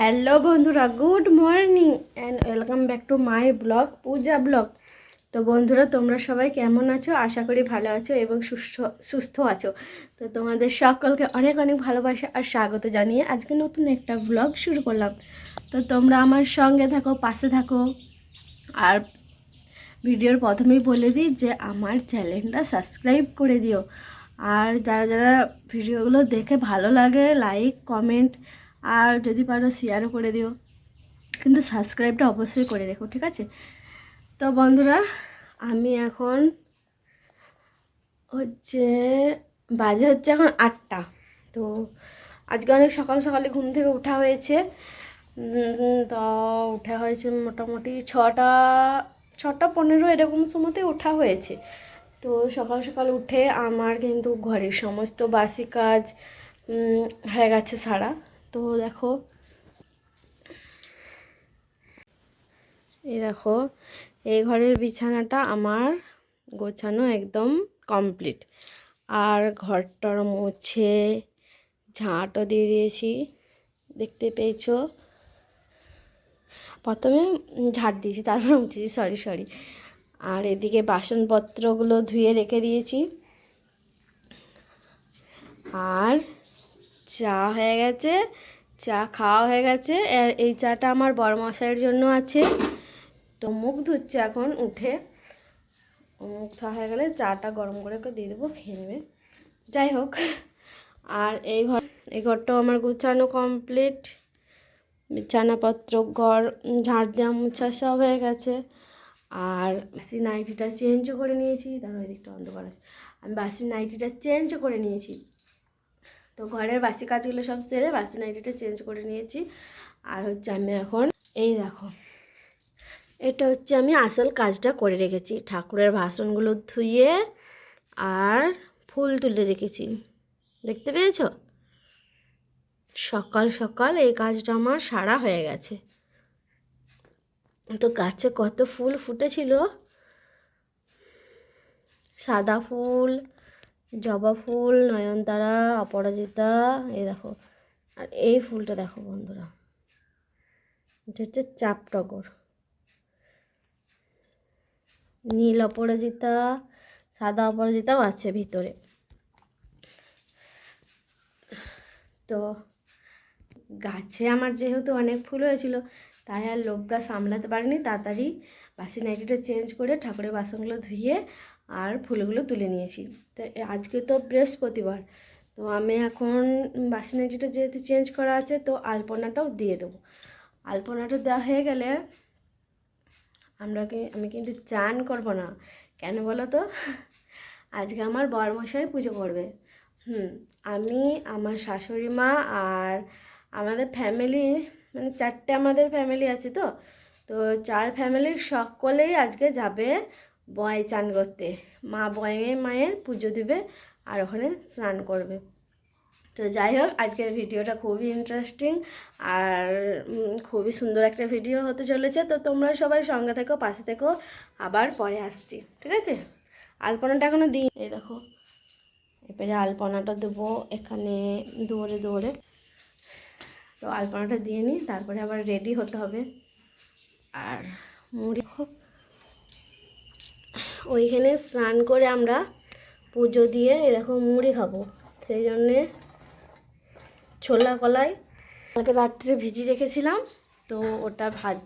Hello বন্ধুরা, good morning and welcome back to my blog Puja blog তো বন্ধুরা, তোমরা সবাই কেমন আছো? আশা করি ভালো আছো এবং সুস্থ সুস্থ আছো। তো তোমাদের সকলকে অনেক অনেক ভালোবাসা আর স্বাগত জানিয়ে আজকে নতুন একটা ব্লগ শুরু করলাম। তো তোমরা আমার সঙ্গে থাকো, পাশে থাকো। আর ভিডিওর প্রথমেই বলে দিই যে আমার চ্যানেলটা সাবস্ক্রাইব করে দিও। আর যারা যারা ভিডিওগুলো দেখে ভালো লাগে লাইক কমেন্ট আর যদি পারো শেয়ারও করে দিও। কিন্তু সাবস্ক্রাইবটা অবশ্যই করে রেখো, ঠিক আছে? তো বন্ধুরা, আমি এখন হচ্ছে, বাজে হচ্ছে এখন আটটা। তো আজকে অনেক সকাল সকালে ঘুম থেকে ওঠা হয়েছে। তো উঠা হয়েছে মোটামুটি ছটা ছটা পনেরো এরকম সময়তে ওঠা হয়েছে। তো সকাল সকাল উঠে আমার কিন্তু ঘরের সমস্ত বাসি কাজ হয়ে গেছে সারা। তো দেখো। এই দেখো, এই ঘরের বিছানাটা আমার গোছানো একদম কমপ্লিট। আর ঘরটার মুছে ঝাঁটও দিয়ে দিয়েছি, দেখতে পেয়েছ? প্রথমে ঝাড় দিয়েছি, তারপর মুছেছি সরি সরি আর এদিকে বাসনপত্রগুলো ধুয়ে রেখে দিয়েছি। আর চা হয়ে গেছে, চা খাওয়া হয়ে গেছে। আর এই চাটা আমার বড় মশাইয়ের জন্য আছে। তো মুখ ধুচ্ছে এখন, উঠে। মুখ ধোয়া হয়ে গেলে চাটা গরম করে ওকে দিয়ে দেবো, খেয়ে নেবে। যাই হোক, আর এই ঘর এই ঘরটাও আমার গুছানো কমপ্লিট। বিছানাপত্র, ঘর, ঝাড় দেওয়া মুছা সব হয়ে গেছে। আর বাসি নাইটিটা চেঞ্জও করে নিয়েছি। তারপর ওইদিকটা অন্ধকার আছে। আমি বাসি নাইটিটা চেঞ্জও করে নিয়েছি। তো ঘরের বাসি কাজগুলো সব সেরে বাসি নাইটিটা চেঞ্জ করে নিয়েছি। আর হচ্ছে আমি এখন, এই দেখো, এটা হচ্ছে আমি আসল কাজটা করে রেখেছি। ঠাকুরের বাসনগুলো ধুয়ে আর ফুল তুলে রেখেছি। দেখতে পেয়েছ? সকাল সকাল এই কাজটা আমার সারা হয়ে গেছে। তো গাছে কত ফুল ফুটেছিল? সাদা ফুল জবা ফুল, নয়নতারা, অপরাজিতা, এই দেখো। আর এই ফুলটা দেখো বন্ধুরা। এটা হচ্ছে চাপ টগর নীল অপরাজিতা, সাদা অপরাজিতাও আছে ভিতরে। তো গাছে আমার যেহেতু অনেক ফুল হয়েছিল, তাই আর লোভটা সামলাতে পারিনি, তাড়াতাড়ি বাসি নাইটিটা চেঞ্জ করে ঠাকুরের বাসনগুলো ধুয়ে আর ফুলগুলো তুলে নিয়েছি। তো আজকে তো বৃহস্পতিবার, তো আমি এখন বাসি নাইটিটা যেহেতু চেঞ্জ করা আছে, তো আলপনাটাও দিয়ে দেবো। আলপনাটা দেওয়া হয়ে গেলে আমরা আমি কিন্তু চান করব না। কেন বলো তো? আজকে আমার বরমশাই পুজো করবে। হুম, আমি, আমার শাশুড়ি মা আর আমাদের ফ্যামিলি মানে চারটে আমাদের ফ্যামিলি আছে তো তো চার ফ্যামিলির সকলেই আজকে যাবে বয় চান করতে। মা বয়ে মায়ের পুজো দিবে আর ওখানে স্নান করবে। তো যাই হোক, আজকের ভিডিওটা খুবই ইন্টারেস্টিং আর খুবই সুন্দর একটা ভিডিও হতে চলেছে। তো তোমরা সবাই সঙ্গে থেকো, পাশে থেকো, আবার পরে আসছি, ঠিক আছে? আলপনাটা এখনও দিই এই দেখো, এবারে আলপনাটা দেবো এখানে দৌড়ে দৌড়ে। তো আলপনাটা দিয়ে নিই, তারপরে আবার রেডি হতে হবে। আর মুড়ি ওইখানে স্নান করে আমরা পুজো দিয়ে এরকম মুড়ি খাব। সেই জন্যে ছোলা কলাই কালকে রাত্রে ভিজিয়ে রেখেছিলাম, তো ওটা ভাজ,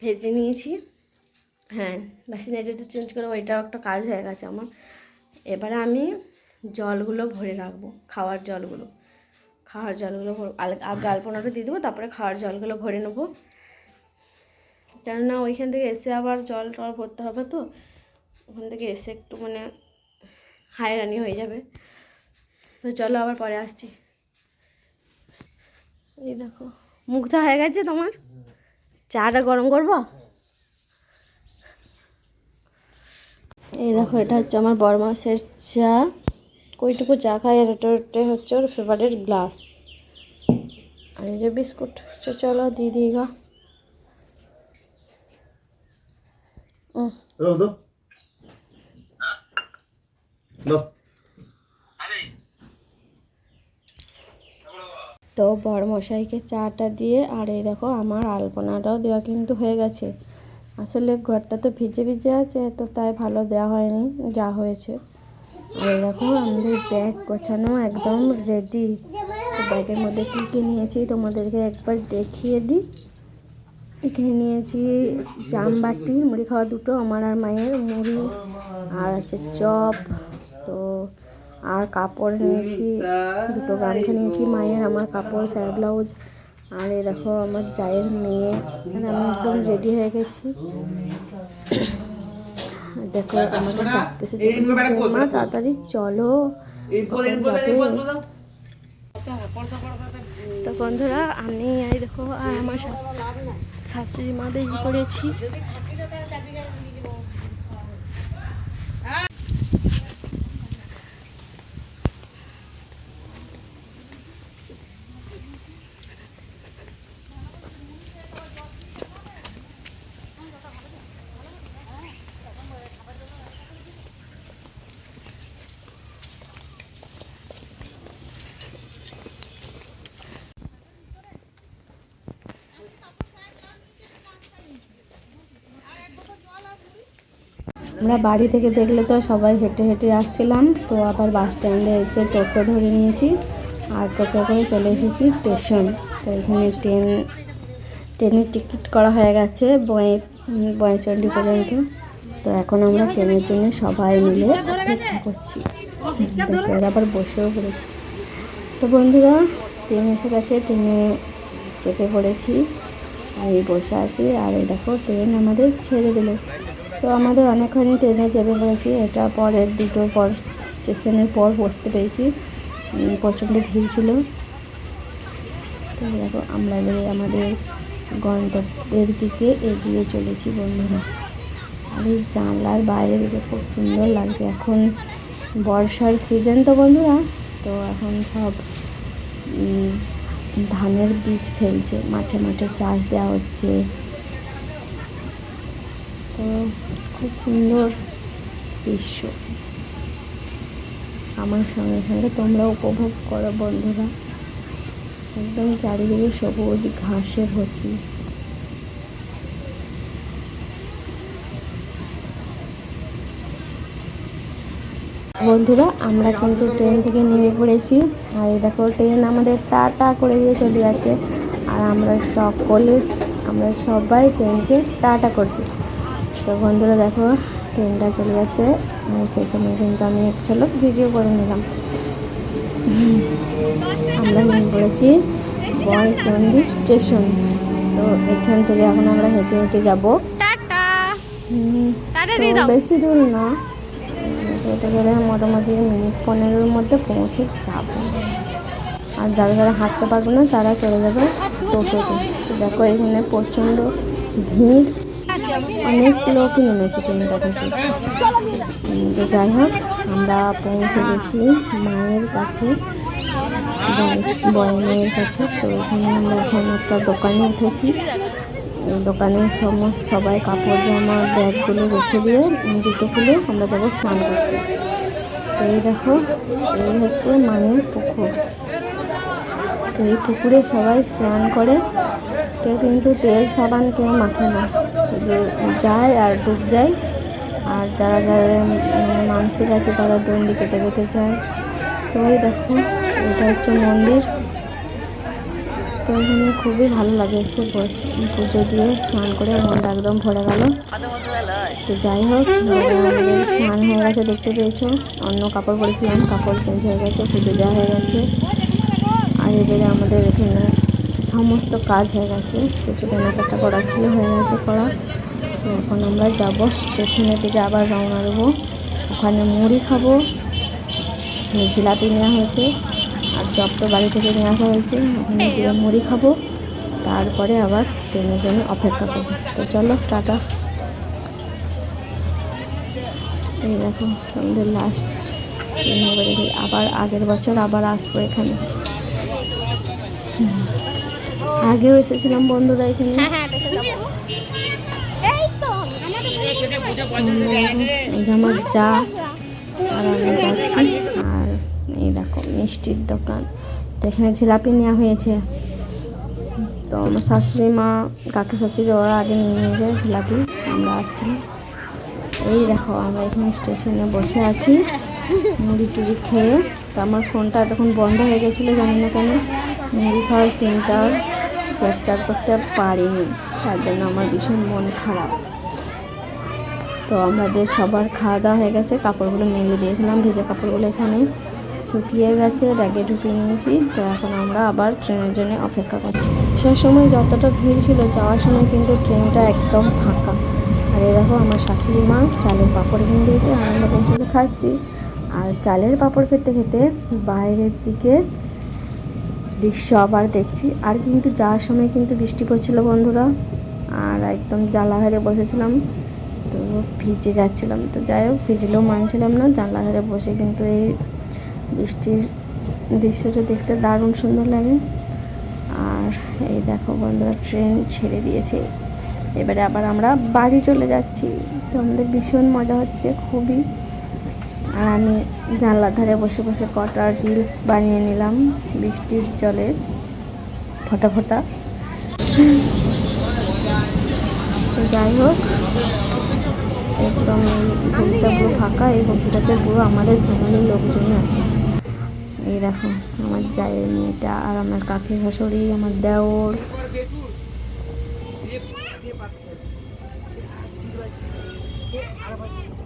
ভেজে নিয়েছি। হ্যাঁ নাইটটা চেঞ্জ করে, ওইটাও একটা কাজ হয়ে গেছে আমার। এবারে আমি জলগুলো ভরে রাখব, খাওয়ার জলগুলো। খাওয়ার জলগুলো আগে আলপনাটা দিয়ে দেবো, তারপরে খাওয়ার জলগুলো ভরে নেব। কেননা ওইখান থেকে এসে আবার জল টল ভরতে হবে তো, ওখান থেকে এসে একটু মানে হায়রানি হয়ে যাবে। তো চলো আবার পরে আসছি। এই দেখো, মুখটা হয়ে গেছে তোমার? চাটা গরম করব? এই দেখো, এটা হচ্ছে আমার বড় মাসের চা। কইটুকু চা খাই, আর এটা হচ্ছে ওর ফেভারিট গ্লাস আর এই যে বিস্কুট চলো দিয়ে দিই গা। দাও দাও দাও তো বড় মশাইকে চাটা দিয়ে, আর এই দেখো আমার আলপনাটাও দেওয়া কিন্তু হয়ে গেছে। আসলে ঘরটা তো ভিজে ভিজে আছে, তো তাই ভালো দেওয়া হয়নি, যা হয়েছে। আর দেখো আমাদের ব্যাগ গোছানো একদম রেডি ব্যাগের মধ্যে কী কী নিয়েছি তোমাদেরকে একবার দেখিয়ে দিই। এখানে নিয়েছি জামবাটি মুড়ি খাওয়া দুটো আমার আর মায়ের মুড়ি আর আছে চপ তো আর কাপড় নিয়েছি দুটো গামছা নিয়েছি মায়ের আমার কাপড় স্যার ব্লাউজ আর দেখো আমার জায়ের মেয়ে আর আমি একদম রেডি হয়ে গেছি। দেখো আমাকে ডাকতেছে মা তাড়াতাড়ি চলো। তো বন্ধুরা আমি এই দেখো আর আমার শাশুড়ি মা দেখি করেছি। আমরা বাড়ি থেকে দেখলে তো সবাই হেঁটে হেঁটে আসছিলাম, তো আবার বাস স্ট্যান্ডে এসে টোটো ধরে নিয়েছি আর টোটো করে চলে এসেছি স্টেশন। তো এখানে ট্রেন, ট্রেনের টিকিট করা হয়ে গেছে বয়ে বয়েচন্ডী পর্যন্ত তো এখন আমরা ট্রেনের জন্য সবাই মিলে অপেক্ষা করছি। আবার বসেও পড়েছি। তো বন্ধুরা, ট্রেন এসে গেছে, ট্রেনে চেপে পড়েছি। আমি বসে আছি, আর এই দেখো, ট্রেন আমাদের ছেড়ে দিল। তো আমাদের অনেকখানি ট্রেনে চেপে পড়েছি এটা পরের দুটো পর স্টেশনের পর বসতে পেরেছি। প্রচণ্ড ভিড় ছিল। তো দেখো, আমরা আমাদের গন্তব্যের দিকে এগিয়ে চলেছি বন্ধুরা। আর এই জানলার বাইরে দিকে খুব সুন্দর লাগছে। এখন বর্ষার সিজন তো বন্ধুরা। তো এখন সব ধানের বীজ ফেলছে। মাঠে মাঠে চাষ দেওয়া হচ্ছে। তো খুব সুন্দর দৃশ্য। আমার সঙ্গে সঙ্গে তোমরা উপভোগ করো বন্ধুরা। একদম চারিদিকে সবুজ ঘাসে ভর্তি। বন্ধুরা, আমরা কিন্তু ট্রেন থেকে নেমে পড়েছি। আর এই দেখো, ট্রেন আমাদের টা টা করে দিয়ে চলে যাচ্ছে। আর আমরা সকলে, আমরা সবাই ট্রেনকে টাটা করছি। তো বন্ধুরা দেখো ট্রেনটা চলে যাচ্ছে। সেই সময় কিন্তু আমি ঝলক ভিডিও করে নিলাম। আমরা নেমে পড়েছি বয়চন্ডী স্টেশন। তো এখান থেকে এখন আমরা হেঁটে হেঁটে যাব। বেশি দূর না। হেঁটে গেলে মোটামুটি মিনিট পনেরোর মধ্যে পৌঁছে যাব। আর যারা যারা হাঁটতে পারবে না তারা চলে যাবে টোটোতে। তো দেখো এখানে প্রচণ্ড ভিড়। অনেক লোকই নেমেছে ট্রেনটা থেকে তো যাই হোক, আমরা পৌঁছে গেছি মায়ের কাছে, বয় মায়ের কাছে। তো এখানে আমরা এখন একটা দোকানে উঠেছি। দোকানে সমস্ত সবাই কাপড় জামা, ব্যাগগুলো রেখে দিয়ে জুতো খুলে আমরা যাব স্নান করতে। এই দেখো, এই হচ্ছে মায়ের পুকুর। এই পুকুরে সবাই স্নান করে কেউ কিন্তু তেল সাবান কেউ মাখে না। শুধু যায় আর ডুব যায়। আর যারা যারা মানসিক আছে, তারা দণ্ডি কেটে কেটে যায়। তো ওই দেখো এটা হচ্ছে মন্দির। তো এখানে খুবই ভালো লাগে, এসে পুজো দিয়ে স্নান করে মনটা একদম ভরে গেল। তো যাই হোক স্নান হয়ে গেছে, দেখতে পেয়েছ? অন্য কাপড় পরেছিলাম, কাপড় চেঞ্জ হয়ে গেছে, পুজো দেওয়া হয়ে গেছে। আর এবারে আমাদের এখানে সমস্ত কাজ হয়ে গেছে। কিছু কেনাকাটা করার ছিল, হয়ে গেছে করা। এখন আমরা যাব স্টেশনের দিকে আবার রওনা দেবো। ওখানে মুড়ি খাব। জিলাপি নেওয়া হয়েছে। আর চপ তো বাড়ি থেকে নিয়ে আসা হয়েছে। ওখানে জিরা মুড়ি খাব। তারপরে আবার ট্রেনের জন্য অপেক্ষা করব। তো চলো, টাটা। এই দেখো আমাদের লাস্ট আবার আগের বছর আবার আসব এখানে। আগেও এসেছিলাম বন্ধুরা এখানে। হ্যাঁ হ্যাঁ যে আমার চা আর আমি যাচ্ছি আর এই দেখো মিষ্টির দোকান। তো এখানে জিলাপি নেওয়া হয়েছে। তো আমার শাশুড়ি মা কাকি শাশুড়ি ওরা আগে নিয়ে নিয়েছে জিলাপি। আমরা আসছি এই দেখো আমরা এখানে স্টেশনে বসে আছি। মুড়ি টুড়ি খেয়ে। তো আমার ফোনটা তখন বন্ধ হয়ে গেছিল জানি না কেন। মুড়ি খাওয়ার সিনটা ক্যাপচার করতে পারিনি। তার জন্য আমার ভীষণ মন খারাপ। তো আমাদের সবার খাওয়া দাওয়া হয়ে গেছে, কাপড়গুলো মেলে দিয়েছিলাম, ভেজা কাপড়গুলো এখানে শুকিয়ে গেছে, ব্যাগে ঢুকিয়ে নিয়েছি। তো এখন আমরা আবার ট্রেনের জন্য অপেক্ষা করছি। সে সময় যতটা ভিড় ছিল, যাওয়ার সময় কিন্তু ট্রেনটা একদম ফাঁকা। আর দেখো, আমার শাশুড়ি মা চালের পাঁপড় কিনে দিয়েছে, আর আমরা খাচ্ছি। আর চালের পাঁপড় খেতে খেতে বাইরের দিকে দৃশ্য আবার দেখছি। আর কিন্তু যাওয়ার সময় কিন্তু বৃষ্টি পড়ছিল বন্ধুরা। আর একদম জানলা ধারে বসেছিলাম। তো ভিজে যাচ্ছিলাম। তো যাই হোক, ভিজলেও মানছিলাম না। জানলা ধারে বসে কিন্তু এই বৃষ্টির দৃশ্যটা দেখতে দারুণ সুন্দর লাগে। আর এই দেখো বন্ধুরা, ট্রেন ছেড়ে দিয়েছে। এবারে আবার আমরা বাড়ি চলে যাচ্ছি। তো আমাদের ভীষণ মজা হচ্ছে, খুবই। আর আমি জানলার ধারে বসে বসে কটা রিলস বানিয়ে নিলাম বৃষ্টির জলে, ফোটা ফোটা। যাই হোক, একদম এই বগিটা পুরো ফাঁকা, এই বগিটাতে পুরো আমাদের ফ্যামিলির লোকজনই আছে। এই দেখো, আমার জায়ের মেয়েটা আর আমার কাকি শাশুড়ি, আমার দেওর। তো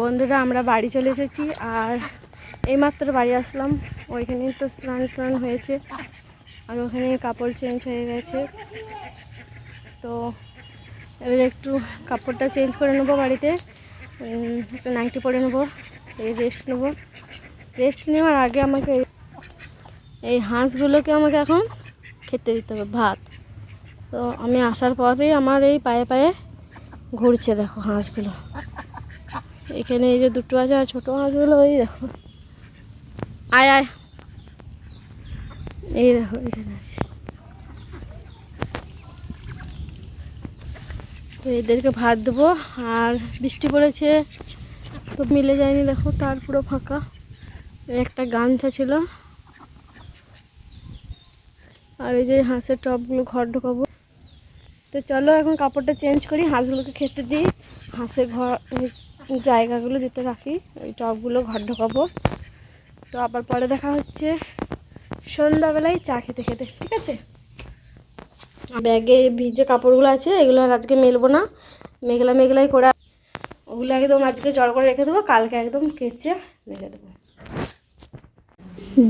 বন্ধুরা, আমরা বাড়ি চলে এসেছি আর এইমাত্র বাড়ি আসলাম। ওইখানেই তো স্নান টান হয়েছে আর ওখানে কাপড় চেঞ্জ হয়ে গেছে। তো এবারে একটু কাপড়টা চেঞ্জ করে নেব বাড়িতে। একটা নাইটি পরে নেব, এই রেস্ট নেব। রেস্ট নেওয়ার আগে আমাকে এই- হাঁসগুলোকে আমাকে এখন খেতে দিতে হবে, ভাত। তো আমি আসার পরেই আমার এই পায়ে পায়ে ঘুরছে দেখো হাঁসগুলো। এখানে এই যে দুটো আছে আর ছোটো হাঁসগুলো ওই দেখো। আয় আয়। এই দেখো, এখানে আছে। তো এদেরকে ভাত দেবো, আর বৃষ্টি পড়েছে, তো মিলে যায়নি, দেখো, তার পুরো ফাঁকা। একটা গামছা ছিল। আর এই যে হাঁসের টপগুলো ঘর ঢোকাবো। তো চলো এখন কাপড়টা চেঞ্জ করি, হাঁসগুলোকে খেতে দিই। হাঁসের ঘর জায়গাগুলো যেতে রাখি, ওই টবগুলো ঘর ঢোকাবো। তো আবার পরে দেখা হচ্ছে। সন্ধ্যাবেলায় চা খেতে খেতে, ঠিক আছে? ব্যাগে ভিজে কাপড়গুলো আছে, এগুলো আর আজকে মেলবো না। মেঘলা মেঘলাই করে ওগুলো একদম আজকে জড় করে রেখে দেবো, কালকে একদম কেচে মেলে দেবো।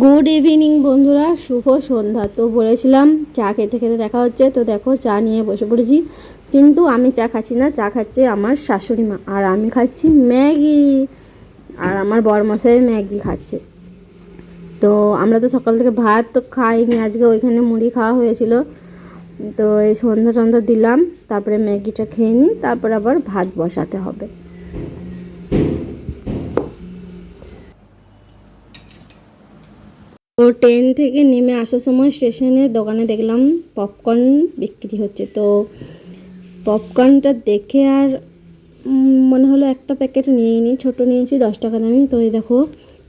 গুড ইভিনিং বন্ধুরা। শুভ সন্ধ্যা। তো বলেছিলাম, চা খেতে খেতে দেখা হচ্ছে। তো দেখো, চা নিয়ে বসে পড়েছি। কিন্তু আমি চা খাচ্ছি না, চা খাচ্ছে আমার শাশুড়ি মা। আর আমি খাচ্ছি ম্যাগি। আর আমার বরমশাই ম্যাগি খাচ্ছে। তো আমরা তো সকাল থেকে ভাত তো খাইনি। আজকে ওইখানে মুড়ি খাওয়া হয়েছিল। তো এই সন্ধ্যা সন্ধ্যা দিলাম। তারপরে ম্যাগিটা খেয়ে নিই। তারপর আবার ভাত বসাতে হবে। তো ট্রেন থেকে নেমে আসার সময় স্টেশনে দোকানে দেখলাম পপকর্ন বিক্রি হচ্ছে। তো পপকর্নটা দেখে আর মনে হলো একটা প্যাকেট নিয়ে নিই ছোটো নিয়েছি, দশ টাকা দামি। তো এই দেখো,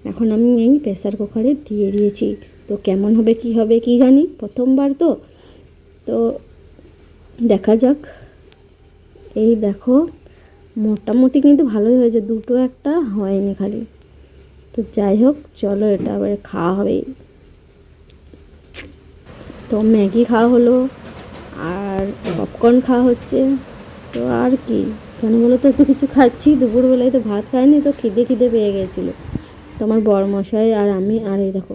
এখন আমি এই প্রেসার কুকারে দিয়ে দিয়েছি। তো কেমন হবে, কি হবে, কি জানি, প্রথমবার তো। তো দেখা যাক। এই দেখো, মোটামুটি কিন্তু ভালোই হয়েছে, দুটো একটা হয়নি খালি। তো যাই হোক, চলো এটা এবারে খাওয়া হবে তো ম্যাগি খাওয়া হলো, আর পপকর্ন খাওয়া হচ্ছে। তো আর কি, কেন বলো তো, এত কিছু খাচ্ছি, দুপুরবেলায় তো ভাত খাইনি, তো খিদে খিদে পেয়ে গেছিল। তো আমার বড় মশাই আর আমি, আর এই দেখো,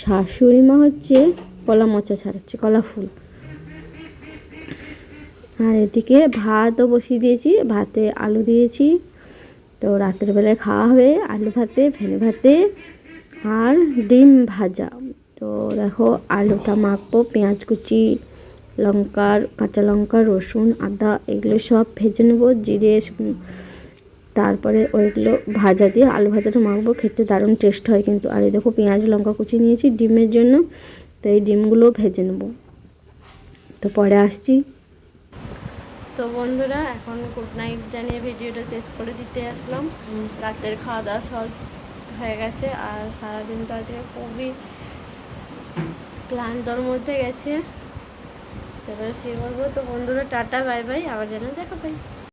শাশুড়ি মা হচ্ছে কলা মোচা ছাড়াচ্ছে, কলা ফুল। আর এদিকে ভাতও বসিয়ে দিয়েছি, ভাতে আলু দিয়েছি তো রাতের বেলায় খাওয়া হবে, আলু ভাতে ভেনে ভাতে আর ডিম ভাজা। তো দেখো আলুটা মাখবো, পেঁয়াজ কুচি লঙ্কার কাঁচা লঙ্কা, রসুন, আদা, এগুলো সব ভেজে নেব, জিরে তারপরে ওইগুলো ভাজা দিয়ে আলু ভাজাটা মাখবো, খেতে দারুণ টেস্ট হয় কিন্তু। আর এই দেখো পেঁয়াজ, লঙ্কা কুচি নিয়েছি ডিমের জন্য, তো এই ডিমগুলো ভেজে নেব। তো পরে আসছি। তো বন্ধুরা এখন গুড নাইট জানিয়ে ভিডিওটা শেষ করে দিতে আসলাম। রাতের খাওয়া দাওয়া সব হয়ে গেছে আর সারাদিন তো আজকে খুবই ক্লান্তর মধ্যে গেছে। তারপরে সে বলব তো বন্ধুরা টাটা বাই বাই। আবার যেন দেখা পাই